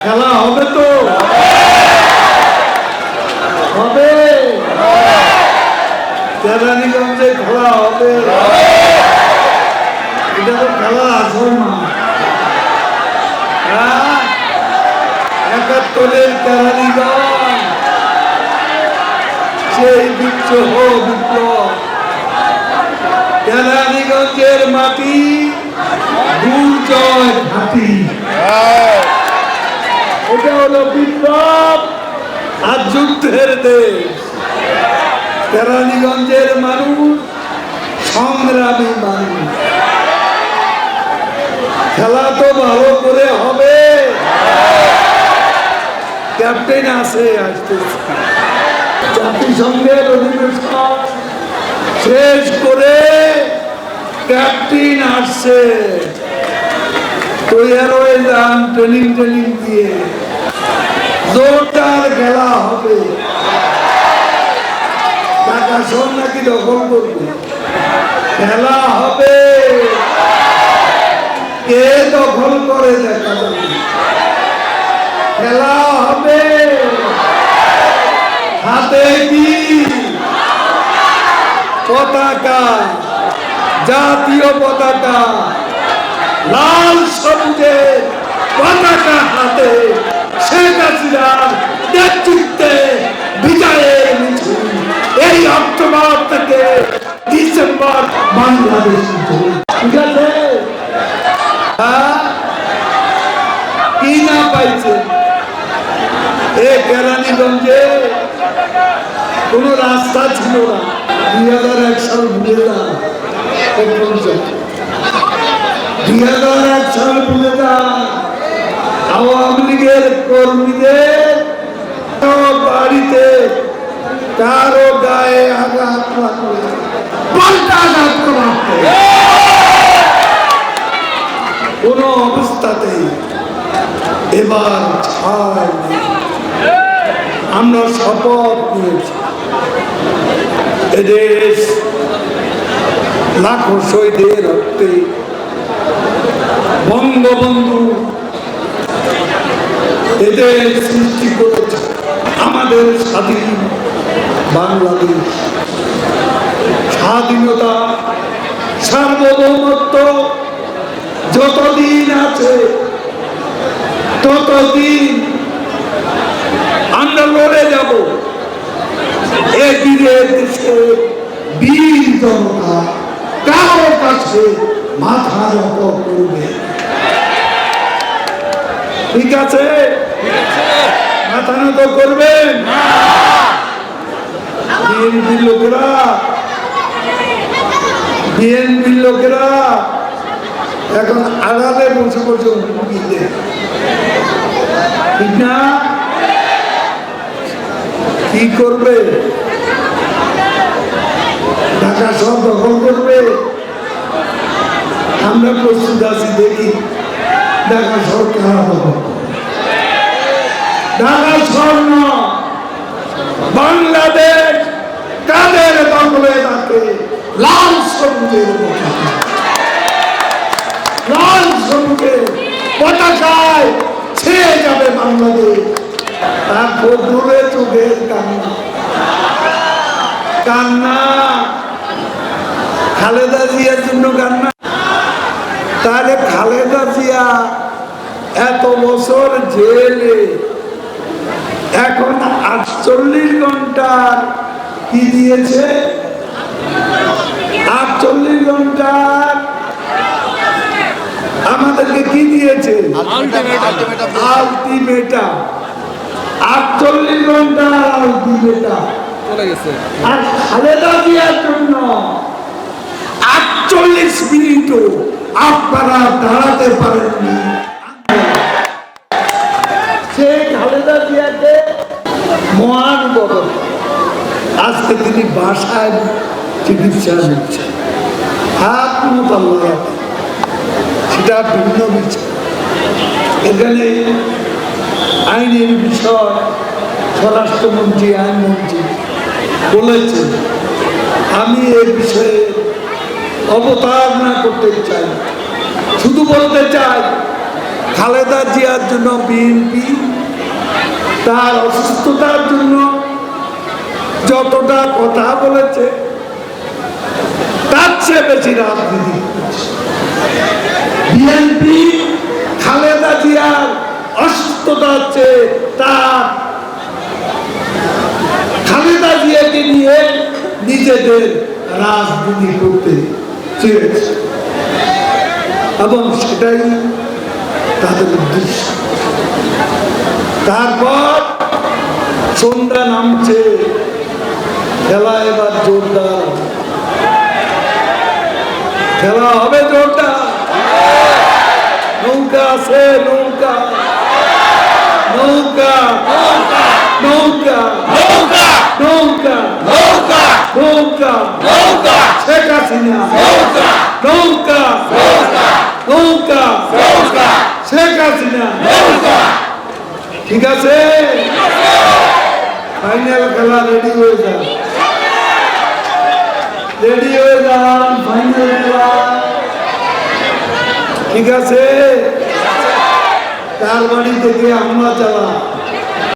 খেলা হবে তো? হবে। কেরানীগঞ্জে খেলা হবে। এটা তো খেলা আসল না হ্যাঁ? একাত্তরের কেরানীগঞ্জ। সেই বিদ্রোহ বিপ্লব। কেরানীগঞ্জের মাটি, দুর্জয় ঘাটি। এটা হলো বিপ্লব আর যুদ্ধের দেশ। কেরানীগঞ্জের মানুষ, সংগ্রামী মানুষ। খেলা তো ভালো করে হবে। ক্যাপ্টেন আছে আসতেছে জাতিসংঘের অধিবেশন শেষ করে ক্যাপ্টেন আসছে। তৈয়ার হয়ে যান ট্রেনিং ট্রেনিং দিয়ে। জোরদার খেলা হবে। টাকা সব নাকি দখল করবে? খেলা হবে। কে দখল করে দেখা যাবে? খেলা হবে। হাতে কি? পতাকা। জাতীয় পতাকা। লাল সবুজে পতাকা হাতে। শেখ হাসিনার নেতৃত্বে বিজয়ের মিছিল। এই অক্টোবর থেকে ডিসেম্বর বাংলাদেশ ঠিক আছে? হ্যাঁ? কি না পাইছে? এ কেরানীগঞ্জে কোন রাস্তা ছিল না। দুই হাজার এক সাল ভুলে পর্যন্ত। দুই হাজার এক সাল ভুলে যান আওয়ামী লীগের কর্মীদের কারও বাড়িতে কারও গায়ে আঘাত না করে পাল্টা আঘাত। কোনো অবস্থাতেই এবার ছাড়। আমরা শপথ নিয়েছি এদেশ লাখো শহীদের রক্তে বঙ্গবন্ধু এদের সৃষ্টি করেছে আমাদের স্বাধীন বাংলাদেশ স্বাধীনতা সার্বভৌমত্ব যতদিন আছে ততদিন আমরা লড়ে যাব। এ বীরের বীর জনতা কারও কাছে মাথা নত করবে। ঠিক আছে? মাথা নত করবেন? লোকেরা বিএনপি লোকেরা এখন আড়ালে বসে বসে ঠিক না? কি করবে? ঢাকা সব দখল করবে? আমরা প্রস্তুত আছি, দেখি ঢাকা সরকার দখল করবে। ঢাকা স্বর্ণ বাংলাদেশ কাদের দখলে লাল সবুজের পতাকা। লাল সবুজের পতাকায় ছেয়ে যাবে বাংলাদেশ। তার ফজলে চোখের কান্না। কান্না। খালেদা জিয়ার জন্য কান্না। তাহলে খালেদা জিয়া এত বছর জেলে। এখন আটচল্লিশ ঘণ্টা কি দিয়েছে আটচল্লিশ ঘণ্টা আমাদেরকে কি দিয়েছে আলটিমেটাম আটচল্লিশ ঘণ্টা আলটিমেটাম চলে গেছে। আর খালেদা জিয়ার জন্য আটচল্লিশ মিনিটও আপনারা দাঁড়াতে পারেননি। সেই খালেদা জিয়াকে মহান বদল। আজকে তিনি বাসায় চিকিৎসা নিচ্ছেন। সেটা ভিন্ন বিষয়। এখানে আইনের বিষয়, স্বরাষ্ট্রমন্ত্রী, আইনমন্ত্রী বলেছেন। আমি এ বিষয়ে অবতারণা করতে চাই। শুধু বলতে চাই, খালেদা জিয়ার জন্য বিএনপি তার অসুস্থতার জন্য যতটা কথা বলেছে, তার চেয়ে বেশি রাজনীতি বিএনপি খালেদা অসুস্থতা হচ্ছে তার খালেদা জিয়াকে নিয়ে নিজেদের রাজনীতি করতে চেয়েছে। এবং সেটাই তাদের উদ্দেশ্য। তারপর সন্ধ্যা নামছে, খেলা এবার জোরদার। খেলা হবে জোরদার। নৌকা আছে নৌকা নৌকা নৌকা নৌকা নৌকা নৌকা নৌকা। নৌকা। শেখ হাসিনা নৌকা। নৌকা। নৌকা। নৌকা। নৌকা। শেখ হাসিনা নৌকা। ঠিক আছে? ফাইনাল খেলা রেডি হয়ে যান রেডি হয়ে যান ফাইনাল খেলা। ঠিক আছে? তার বাড়ি থেকে আমরা চালা।